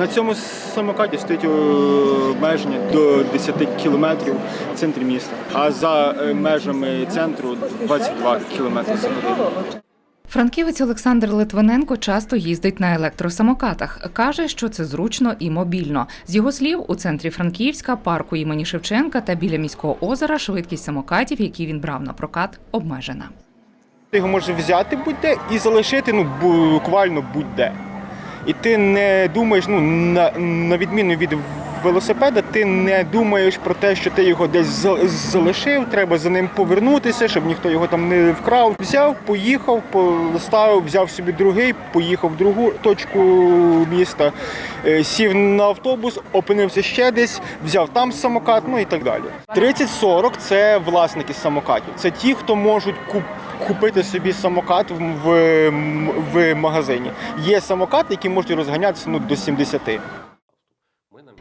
На цьому самокаті стоїть е, обмеження до 10 кілометрів в центрі міста, а за е, межами центру 22 кілометри за годину. Франківець Олександр Литвиненко часто їздить на електросамокатах. Каже, що це зручно і мобільно. З його слів, у центрі Франківська, парку імені Шевченка та біля міського озера швидкість самокатів, які він брав на прокат, обмежена. Ти його можеш взяти будь-де і залишити ну, буквально будь-де. І ти не думаєш, ну, на, на відміну від велосипеда, ти не думаєш про те, що ти його десь за- залишив, треба за ним повернутися, щоб ніхто його там не вкрав. Взяв, поїхав, поставив, взяв собі другий, поїхав в другу точку міста, е, сів на автобус, опинився ще десь, взяв там самокат, ну і так далі. 30-40 це власники самокатів. Це ті, хто можуть купити купити собі самокат в, в, в магазині. Є самокати, які можуть розганятися ну, до 70.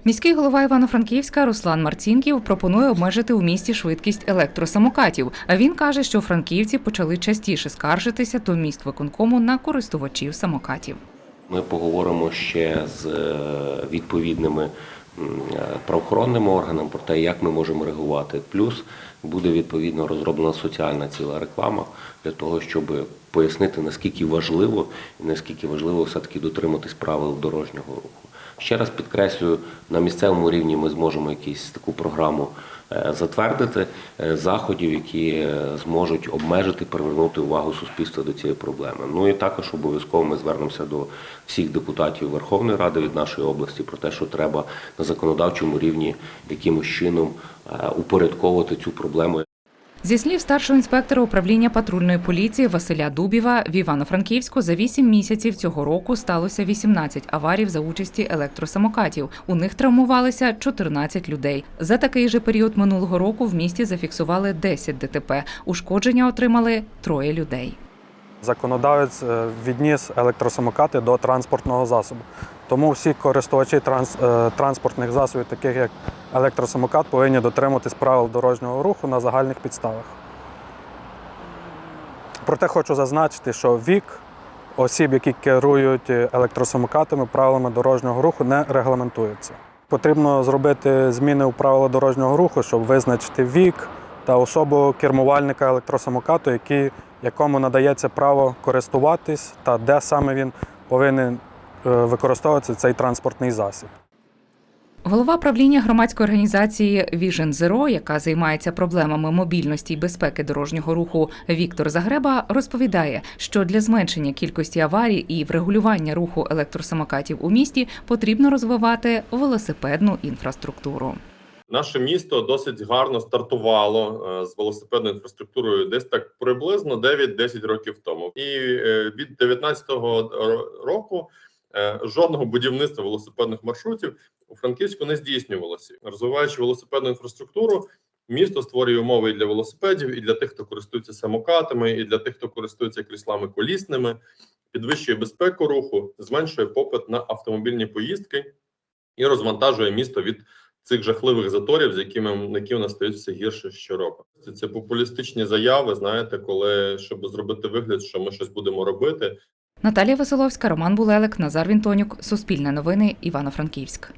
Міський голова Івано-Франківська Руслан Марцінків пропонує обмежити у місті швидкість електросамокатів. А він каже, що франківці почали частіше скаржитися до міст виконкому на користувачів самокатів. Ми поговоримо ще з е, відповідними правоохоронними органами про те, як ми можемо реагувати. Плюс буде відповідно розроблена соціальна ціла реклама для того, щоб пояснити наскільки важливо і наскільки важливо все-таки дотриматись правил дорожнього руху. Ще раз підкреслюю, на місцевому рівні ми зможемо якусь таку програму е, затвердити е, заходів, які е, зможуть обмежити, привернути увагу суспільства до цієї проблеми. Ну і також обов'язково ми звернемося до всіх депутатів Верховної Ради від нашої області про те, що треба на законодавчому рівні якимось чином упорядковувати цю проблему. Зі слів старшого інспектора управління патрульної поліції Василя Дубіва, в Івано-Франківську за 8 місяців цього року сталося 18 аварій за участі електросамокатів. У них травмувалися 14 людей. За такий же період минулого року в місті зафіксували 10 ДТП. Ушкодження отримали троє людей. Законодавець е, відніс електросамокати до транспортного засобу. Тому всі користувачі транс, е, транспортних засобів, таких як електросамокат, повинні дотримуватись правил дорожнього руху на загальних підставах. Проте хочу зазначити, що вік осіб, які керують електросамокатами, правилами дорожнього руху не регламентується. Потрібно зробити зміни у правила дорожнього руху, щоб визначити вік та особу кермувальника електросамокату, який, якому надається право користуватись, та де саме він повинен е, використовувати цей транспортний засіб. Голова правління громадської організації Vision Zero, яка займається проблемами мобільності і безпеки дорожнього руху Віктор Загреба, розповідає, що для зменшення кількості аварій і врегулювання руху електросамокатів у місті потрібно розвивати велосипедну інфраструктуру. Наше місто досить гарно стартувало е, з велосипедною інфраструктурою десь так приблизно 9-10 років тому. І е, від 19-го року е, жодного будівництва велосипедних маршрутів у Франківську не здійснювалося. Розвиваючи велосипедну інфраструктуру, місто створює умови і для велосипедів, і для тих, хто користується самокатами, і для тих, хто користується кріслами колісними, підвищує безпеку руху, зменшує попит на автомобільні поїздки і розвантажує місто від цих жахливих заторів, з якими які у нас стають все гірше щороку. Це, це популістичні заяви. Знаєте, коли щоб зробити вигляд, що ми щось будемо робити. Наталія Веселовська, Роман Булелик, Назар Вінтонюк, Суспільне новини, Івано-Франківськ.